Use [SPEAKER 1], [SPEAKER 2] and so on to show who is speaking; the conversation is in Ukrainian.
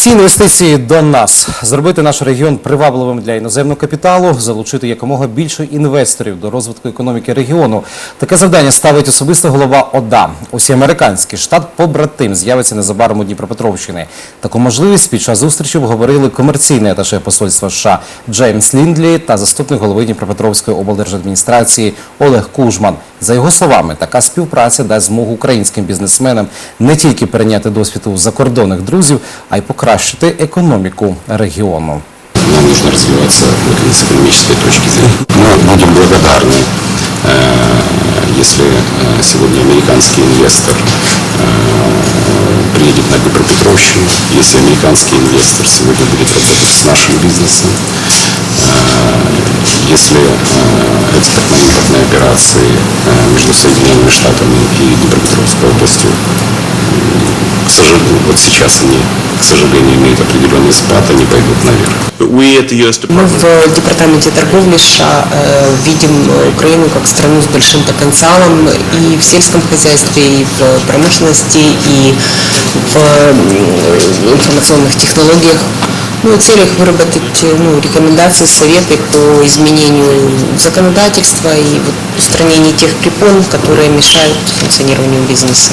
[SPEAKER 1] Всі інвестиції до нас зробити наш регіон привабливим для іноземного капіталу, залучити якомога більше інвесторів до розвитку економіки регіону. Таке завдання ставить особисто голова ОДА. Усі американський штат побратим з'явиться незабаром у Дніпропетровщини. Таку можливість під час зустрічі обговорили комерційний аташе посольства США Джеймс Ліндлі та заступник голови Дніпропетровської облдержадміністрації Олег Кужман. За його словами, така співпраця дасть змогу українським бізнесменам не тільки перейняти досвід у закордонних друзів, а й покращити економіку регіону.
[SPEAKER 2] Нам нужно развиваться вот, с экономической точки зрения. Мы будем благодарны, э, если э, сегодня американский инвестор э, приедет на Днепропетровщину, если американский инвестор сегодня будет работать с нашим бизнесом, э, если э, экспортно-импортные операции э, между Соединенными Штатами и Днепропетровской областью к сожалению, вот сейчас они, к сожалению, имеют определенный спад, они пойдут наверх.
[SPEAKER 3] Мы в Департаменте торговли США э, видим Украину как страну с большим потенциалом и в сельском хозяйстве, и в промышленности, и в м, информационных технологиях. Ну, в целях выработать э, ну, рекомендации, советы по изменению законодательства и вот устранению тех препон, которые мешают функционированию бизнеса.